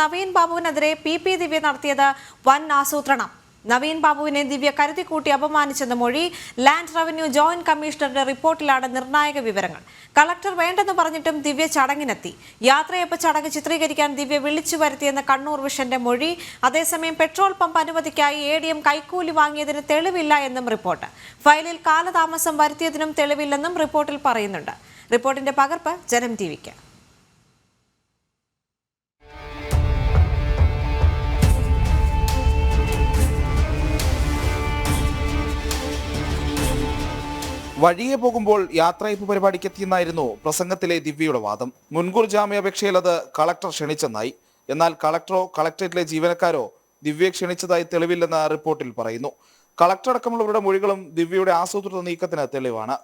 നവീൻ ബാബുവിനെതിരെ P P Divya നടത്തിയത് വൻ ആസൂത്രണം. നവീൻ ബാബുവിനെ ദിവ്യ കരുതിക്കൂട്ടി അപമാനിച്ചെന്ന മൊഴി ലാൻഡ് റവന്യൂ ജോയിന്റ് കമ്മീഷണറുടെ റിപ്പോർട്ടിലാണ് നിർണായക വിവരങ്ങൾ. കളക്ടർ വേണ്ടെന്ന് പറഞ്ഞിട്ടും ദിവ്യ ചടങ്ങിനെത്തി. യാത്രയപ്പ് ചടങ്ങ് ചിത്രീകരിക്കാൻ ദിവ്യ വിളിച്ചു വരുത്തിയെന്ന കണ്ണൂർ വിഷന്റെ മൊഴി അതേസമയം പെട്രോൾ പമ്പ് അനുമതിക്കായി എ ഡി എം കൈക്കൂലി വാങ്ങിയതിന് തെളിവില്ല എന്നും റിപ്പോർട്ട്. ഫയലിൽ കാലതാമസം വരുത്തിയതിനും തെളിവില്ലെന്നും റിപ്പോർട്ടിൽ പറയുന്നുണ്ട്. റിപ്പോർട്ടിന്റെ പകർപ്പ് ജനം ടി വിക്ക്. വഴിയെ പോകുമ്പോൾ യാത്രയപ്പ് പരിപാടിക്കെത്തിയെന്നായിരുന്നു പ്രസംഗത്തിലെ ദിവ്യയുടെ വാദം. മുൻകൂർ ജാമ്യാപേക്ഷയിൽ അത് കളക്ടർ ക്ഷണിച്ചെന്നായി. എന്നാൽ കളക്ടറോ കളക്ടറേറ്റിലെ ജീവനക്കാരോ ദിവ്യയെ ക്ഷണിച്ചതായി തെളിവില്ലെന്ന റിപ്പോർട്ടിൽ പറയുന്നു. കളക്ടർ അടക്കമുള്ളവരുടെ മൊഴികളും ദിവ്യയുടെ ആസൂത്രിത നീക്കത്തിന് തെളിവാണ്.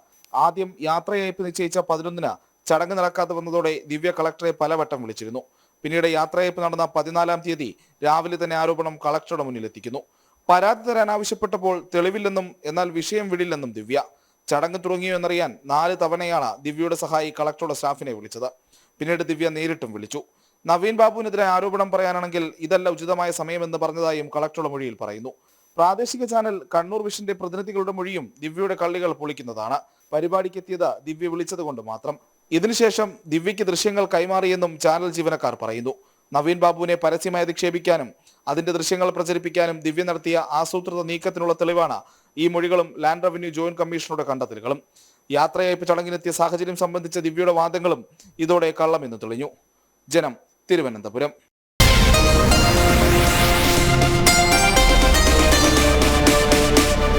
ആദ്യം യാത്രയയപ്പ് നിശ്ചയിച്ച പതിനൊന്നിന് ചടങ്ങ് നടക്കാതെ വന്നതോടെ ദിവ്യ കളക്ടറെ പലവട്ടം വിളിച്ചിരുന്നു. പിന്നീട് യാത്രയയപ്പ് നടന്ന പതിനാലാം തീയതി രാവിലെ തന്നെ ആരോപണം കളക്ടറുടെ മുന്നിലെത്തിക്കുന്നു. പരാതി തരാൻ ആവശ്യപ്പെട്ടപ്പോൾ തെളിവില്ലെന്നും എന്നാൽ വിഷയം വിടില്ലെന്നും ദിവ്യ. ചടങ്ങ് തുടങ്ങിയോ എന്നറിയാൻ നാല് തവണയാണ് ദിവ്യയുടെ സഹായി കളക്ടറുടെ സ്റ്റാഫിനെ വിളിച്ചത്. പിന്നീട് ദിവ്യ നേരിട്ടും വിളിച്ചു. നവീൻ ബാബുവിനെതിരെ ആരോപണം പറയാനാണെങ്കിൽ ഇതല്ല ഉചിതമായ സമയമെന്ന് പറഞ്ഞതായും കളക്ടറുടെ മൊഴിയിൽ പറയുന്നു. പ്രാദേശിക ചാനൽ കണ്ണൂർ വിഷന്റെ പ്രതിനിധികളുടെ മൊഴിയും ദിവ്യയുടെ കള്ളികൾ പൊളിക്കുന്നതാണ്. പരിപാടിക്കെത്തിയത് ദിവ്യ വിളിച്ചത് മാത്രം. ഇതിനുശേഷം ദിവ്യയ്ക്ക് ദൃശ്യങ്ങൾ കൈമാറിയെന്നും ചാനൽ ജീവനക്കാർ പറയുന്നു. നവീൻ ബാബുവിനെ പരസ്യമായി അധിക്ഷേപിക്കാനും അതിന്റെ ദൃശ്യങ്ങൾ പ്രചരിപ്പിക്കാനും ദിവ്യ നടത്തിയ ആസൂത്രിത നീക്കത്തിനുള്ള തെളിവാണ് ഈ മൊഴികളും ലാൻഡ് റവന്യൂ ജോയിന്റ് കമ്മീഷണറുടെ കണ്ടെത്തലുകളും. യാത്രയയപ്പ് ചടങ്ങിനെത്തിയ സാഹചര്യം സംബന്ധിച്ച ദിവ്യയുടെ വാദങ്ങളും ഇതോടെ കള്ളമെന്ന് തെളിഞ്ഞു. ജനം തിരുവനന്തപുരം.